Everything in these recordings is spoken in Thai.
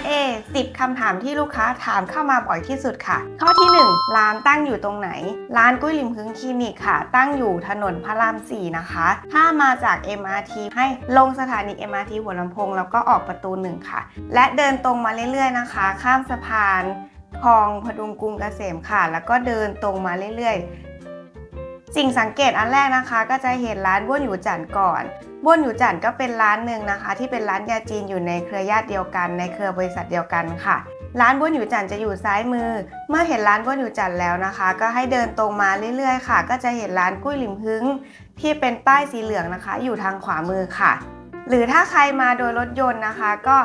Q&A 10 คำถามที่ลูกค้าถามเข้ามาบ่อยที่สุดค่ะ ข้อที่ 1 ร้านตั้งอยู่ตรงไหน ร้านกุ้ยลิมพึงคลินิกค่ะ ตั้งอยู่ถนนพระราม 4 นะคะ ถ้ามาจาก MRT ให้ลงสถานี MRT หัวลำโพง แล้วก็ออกประตูหนึ่งค่ะ และเดินตรงมาเรื่อยๆนะคะ ข้ามสะพานคลองพดุงกรุงเกษมค่ะ แล้วก็เดินตรงมาเรื่อยๆ สิ่งสังเกตอันแรกนะคะ ก็จะเห็นร้านบ้วนอยู่จันก่อนบ้วนอยู่จันก็เป็นร้านหนึ่งนะคะ ที่เป็นร้านยาจีนอยู่ในเครือญาติเดียวกัน ในเครือบริษัทเดียวกันค่ะ ร้านบ้วนอยู่จันจะอยู่ซ้ายมือ เมื่อเห็นร้านบ้วนอยู่จันแล้วนะคะ ก็ให้เดินตรงมาเรื่อยๆค่ะ ก็จะเห็นร้านกุ้ยหลิมพึงที่เป็นป้ายสีเหลืองนะคะ อยู่ทางขวามือค่ะหรือถ้าใครมาโดยรถยนต์นะคะ ก็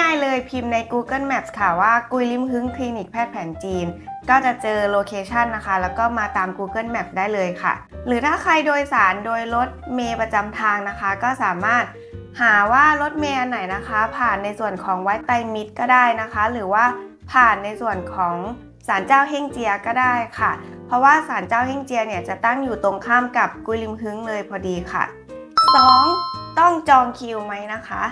ง่ายๆเลยพิมพ์ใน Google Maps ค่ะว่ากุยลิมฮึงคลินิกแพทย์แผนจีน ก็จะเจอโลเคชันนะคะ แล้วก็มาตาม Google Map ได้เลยค่ะ หรือถ้าใครโดยสารโดยรถเมย์ประจำทางนะคะ ก็สามารถหาว่ารถเมย์อันไหนนะคะ ผ่านในส่วนของวัดไตรมิตรก็ได้นะคะ หรือว่าผ่านในส่วนของศาลเจ้าเฮ่งเจียก็ได้ค่ะ เพราะว่าศาลเจ้าเฮ่งเจียเนี่ยจะตั้งอยู่ตรงข้ามกับกุยลิมฮึงเลยพอดีค่ะ 2. ต้องจองคิวไหมนะคะ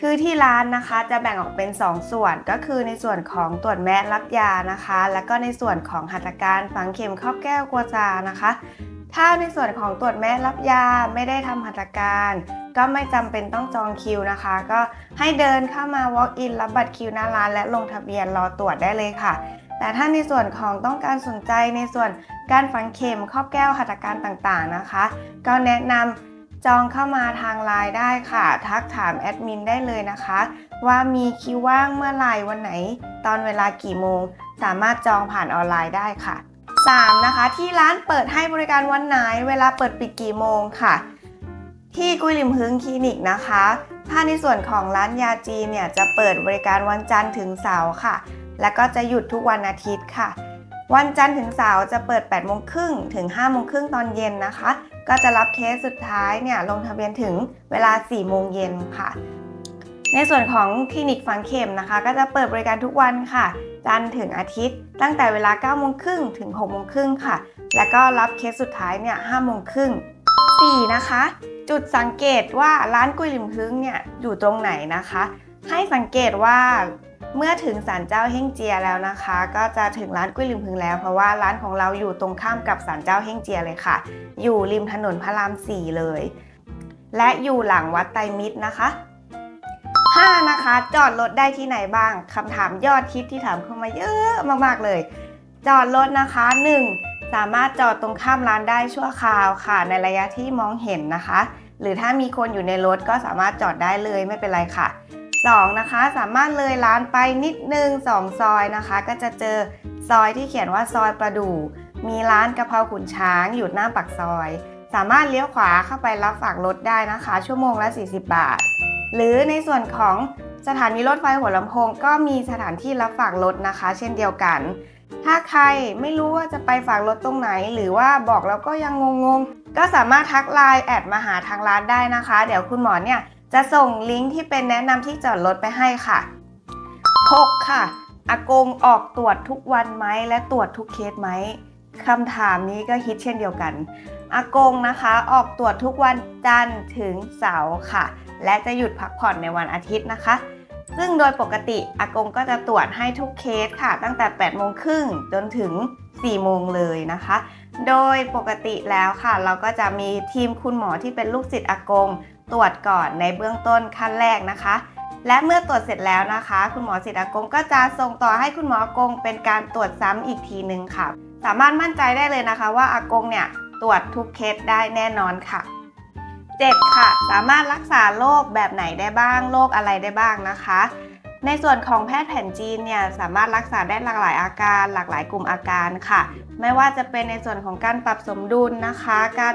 คือที่ร้านนะคะจะแบ่งออกเป็น 2 ส่วนก็คือในส่วนของตรวจแมสรับยานะคะ แล้วก็ในส่วนของหัตถการฝังเข็มครอบแก้วกัวจานะคะ ถ้าในส่วนของตรวจแมสรับยาไม่ได้ทำหัตถการ ก็ไม่จำเป็นต้องจองคิวนะคะ ก็ให้เดินเข้ามา walk in รับบัตรคิวหน้าร้านและลงทะเบียนรอตรวจได้เลยค่ะ แต่ถ้าในส่วนของต้องการสนใจในส่วนการฝังเข็มครอบแก้วหัตถการต่างๆนะคะ ก็แนะนำ จองเข้ามาทางไลน์ได้ค่ะ ทักถามแอดมินได้เลยนะคะ ว่ามีคิวว่างเมื่อไหร่วันไหน ตอนเวลากี่โมง สามารถจองผ่านออนไลน์ได้ค่ะ 3. นะคะ ที่ร้านเปิดให้บริการวันไหน เวลาเปิดปิดกี่โมงค่ะ ที่กุยลิมพึงคลินิกนะคะ ถ้าในส่วนของร้านยาจีเนี่ยจะเปิดบริการวันจันทร์ถึงเสาร์ค่ะ แล้วก็จะหยุดทุกวันอาทิตย์ค่ะวันจันทร์ถึงเสาร์จะเปิด 8 โมงครึ่งถึง 5 โมงครึ่งตอนเย็นนะคะ ก็จะรับเคสสุดท้ายเนี่ยลงทะเบียนถึงเวลา 4 โมงเย็นค่ะ ในส่วนของคลินิกฝังเข็มนะคะ ก็จะเปิดบริการทุกวันค่ะ จันทร์ถึงอาทิตย์ ตั้งแต่เวลา 9 โมงครึ่งถึง 6 โมงครึ่งค่ะ แล้วก็รับเคสสุดท้ายเนี่ย5โมงครึ่ง 4. นะคะ จุดสังเกตว่าร้านกุยหลิมพึงเนี่ยอยู่ตรงไหนนะคะ ให้สังเกตว่าเมื่อถึงศาลเจ้าเฮ่งเจียแล้วนะคะ ก็จะถึงร้านกุ้ยลิมพึงแล้ว เพราะว่าร้านของเราอยู่ตรงข้ามกับศาลเจ้าเฮ่งเจียเลยค่ะ อยู่ริมถนนพระรามสี่เลย และอยู่หลังวัดไตรมิตรนะคะ 5. นะคะ จอดรถได้ที่ไหนบ้างคำถามยอดฮิตที่ถามเข้ามาเยอะมากๆเลย จอดรถนะคะ 1. สามารถจอดตรงข้ามร้านได้ชั่วคราวค่ะ ในระยะที่มองเห็นนะคะ หรือถ้ามีคนอยู่ในรถก็สามารถจอดได้เลยไม่เป็นไรค่ะ 2. นะคะ สามารถเลยร้านไปนิดนึง 2 ซอยนะคะ ก็จะเจอซอยที่เขียนว่าซอยประดู่มีร้านกะเพราขุนช้างอยู่หน้าปากซอย สามารถเลี้ยวขวาเข้าไปรับฝากรถได้นะคะ ชั่วโมงละ 40 บาท หรือในส่วนของสถานีรถไฟหัวลำโพงก็มีสถานที่รับฝากรถนะคะ เช่นเดียวกัน ถ้าใครไม่รู้ว่าจะไปฝากรถตรงไหน หรือว่าบอกแล้วก็ยังงงๆ ก็สามารถทักไลน์แอดมาหาทางร้านได้นะคะ เดี๋ยวคุณหมอเนี่ย จะส่งลิงก์ที่เป็นแนะนำที่จอดรถไปให้ค่ะ 6. ค่ะ อากงออกตรวจทุกวันไหมและตรวจทุกเคสไหมคำถามนี้ก็ฮิตเช่นเดียวกัน อากงนะคะออกตรวจทุกวันจันทร์ถึงเสาร์ค่ะ และจะหยุดพักผ่อนในวันอาทิตย์นะคะ ซึ่งโดยปกติอากงก็จะตรวจให้ทุกเคสค่ะ ตั้งแต่8โมงครึ่งจนถึง4โมงเลยนะคะ โดยปกติแล้วค่ะ เราก็จะมีทีมคุณหมอที่เป็นลูกศิษย์อากง ตรวจก่อนในเบื้องต้นขั้นแรกนะคะ และเมื่อตรวจเสร็จแล้วนะคะ คุณหมอศิษย์อากงก็จะส่งต่อให้คุณหมออากงเป็นการตรวจซ้ำอีกทีหนึ่งค่ะ สามารถมั่นใจได้เลยนะคะ ว่าอากงเนี่ยตรวจทุกเคสได้แน่นอนค่ะ 7. ค่ะ สามารถรักษาโรคแบบไหนได้บ้างโรคอะไรได้บ้างนะคะ ในส่วนของแพทย์แผนจีนเนี่ยสามารถรักษาได้หลากหลายอาการ หลากหลายกลุ่มอาการค่ะ ไม่ว่าจะเป็นในส่วนของการปรับสมดุลนะคะ การ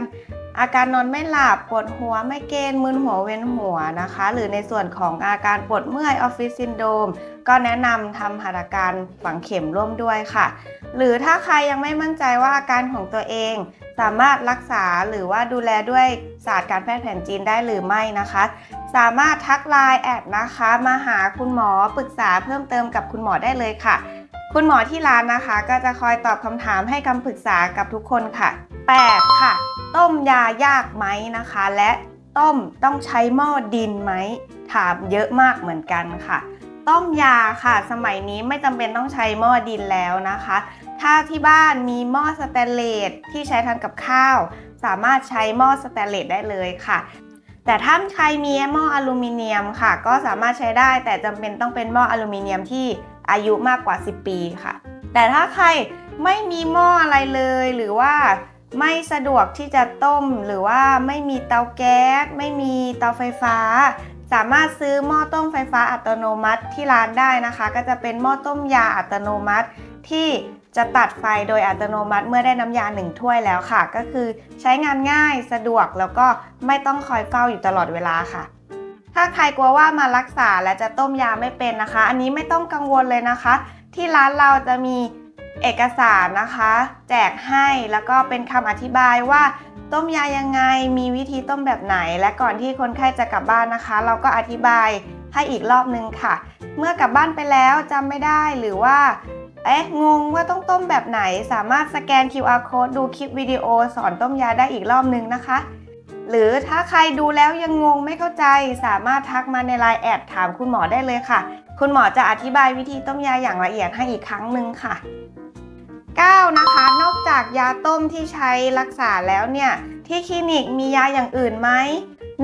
อาการนอนไม่หลับ ปวดหัว ไม่เกณฑ์มึนหัวเวียนหัวนะคะ หรือในส่วนของอาการปวดเมื่อยออฟฟิศซินโดมก็แนะนำทำหัตถการฝังเข็มร่วมด้วยค่ะ หรือถ้าใครยังไม่มั่นใจว่าอาการของตัวเอง สามารถรักษาหรือว่าดูแลด้วยศาสตร์การแพทย์แผนจีนได้หรือไม่นะคะ สามารถทักไลน์แอดนะคะ มาหาคุณหมอปรึกษาเพิ่มเติมกับคุณหมอได้เลยค่ะ คุณหมอที่ร้านนะคะ ก็จะคอยตอบคำถามให้คำปรึกษากับทุกคนค่ะ 8. ค่ะ ต้มยายากไหมนะคะ และต้มต้องใช้หม้อดินไหมถามเยอะมากเหมือนกันค่ะ ต้มยาค่ะ สมัยนี้ไม่จำเป็นต้องใช้หม้อดินแล้วนะคะ ถ้าที่บ้านมีหม้อสแตนเลสที่ใช้ทำกับข้าว สามารถใช้หม้อสแตนเลสได้เลยค่ะแต่ถ้าใครมีหม้ออลูมิเนียมค่ะ ก็สามารถใช้ได้แต่จำเป็นต้องเป็นหม้ออลูมิเนียมที่อายุมากกว่า 10 ปีค่ะ แต่ถ้าใครไม่มีหม้ออะไรเลยหรือว่า ไม่สะดวกที่จะต้มหรือว่าไม่มีเตาแก๊ส ไม่มีเตาไฟฟ้า สามารถซื้อหม้อต้มไฟฟ้าอัตโนมัติที่ร้านได้นะคะ ก็จะเป็นหม้อต้มยาอัตโนมัติที่จะตัดไฟโดยอัตโนมัติเมื่อได้น้ำยาหนึ่งถ้วยแล้วค่ะ ก็คือใช้งานง่ายสะดวกแล้วก็ไม่ต้องคอยเฝ้าอยู่ตลอดเวลาค่ะ ถ้าใครกลัวว่ามารักษาและจะต้มยาไม่เป็นนะคะ อันนี้ไม่ต้องกังวลเลยนะคะ ที่ร้านเราจะมี เอกสารนะคะ แจกให้แล้วก็เป็นคำอธิบายว่า ต้มยายังไงมีวิธีต้มแบบไหน และก่อนที่คนไข้จะกลับบ้านนะคะ เราก็อธิบายให้อีกรอบนึงค่ะ เมื่อกลับบ้านไปแล้วจำไม่ได้หรือว่าเอ๊ะงงว่าต้องต้มแบบไหน สามารถสแกน QR code ดูคลิปวิดีโอสอนต้มยาได้อีกรอบนึงนะคะ หรือถ้าใครดูแล้วยังงงไม่เข้าใจ สามารถทักมาในไลน์แอดถามคุณหมอได้เลยค่ะ คุณหมอจะอธิบายวิธีต้มยาอย่างละเอียดให้อีกครั้งหนึ่งค่ะ 9. นะคะ นอกจากยาต้มที่ใช้รักษาแล้วเนี่ย ที่คลินิกมียาอย่างอื่นไหม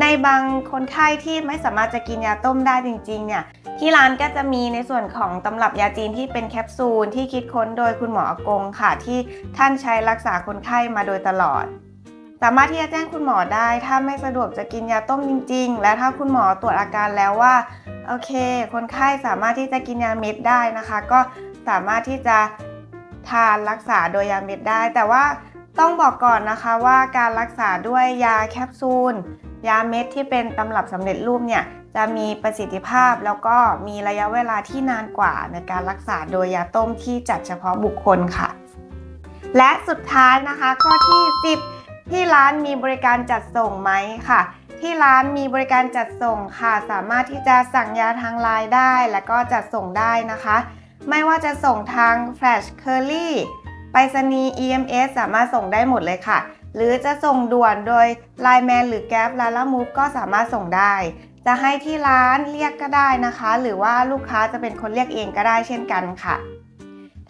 ในบางคนไข้ที่ไม่สามารถจะกินยาต้มได้จริงๆเนี่ยที่ร้านก็จะมีในส่วนของตำรับยาจีนที่เป็นแคปซูลที่คิดค้นโดยคุณหมออากงค่ะ ที่ท่านใช้รักษาคนไข้มาโดยตลอด สามารถที่จะแจ้งคุณหมอได้ ถ้าไม่สะดวกจะกินยาต้มจริง ๆ และถ้าคุณหมอตรวจอาการแล้วว่าโอเค คนไข้สามารถที่จะกินยาเม็ดได้นะคะ ก็สามารถที่จะ ทานรักษาโดยยาเม็ดได้ แต่ว่าต้องบอกก่อนนะคะว่าการรักษาด้วยยาแคปซูล ยาเม็ดที่เป็นตำรับสำเร็จรูปเนี่ยจะมีประสิทธิภาพแล้วก็มีระยะเวลาที่นานกว่าในการรักษาโดยยาต้มที่จัดเฉพาะบุคคลค่ะ และสุดท้ายนะคะข้อที่ 10 ที่ร้านมีบริการจัดส่งไหมค่ะ ที่ร้านมีบริการจัดส่งค่ะ สามารถที่จะสั่งยาทางไลน์ได้ และก็จัดส่งได้นะคะ ไม่ว่าจะส่งทาง Flash c u r r y ไปรษณีย์ EMS สามารถส่งได้หมดเลยค่ะ หรือจะส่งด่วนโดย Line Man หรือ Gap ลาล่ามูฟก็สามารถส่งได้ จะให้ที่ร้านเรียกก็ได้นะคะ หรือว่าลูกค้าจะเป็นคนเรียกเองก็ได้เช่นกันค่ะ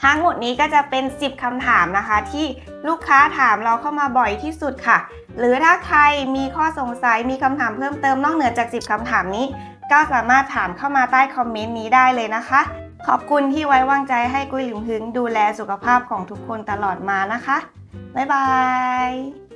ทั้งหมดนี้ก็จะเป็น 10คำถามนะคะ ที่ลูกค้าถามเราเข้ามาบ่อยที่สุดค่ะ หรือถ้าใครมีข้อสงสัยมีคำถามเพิ่มเติมนอกเหนือจาก 10คำถามนี้ ก็สามารถถามเข้ามาใต้คอมเมนต์นี้ได้เลยนะคะ ขอบคุณที่ไว้วางใจให้กุ้ยหลิมหึงดูแลสุขภาพของทุกคนตลอดมานะคะ บ๊ายบาย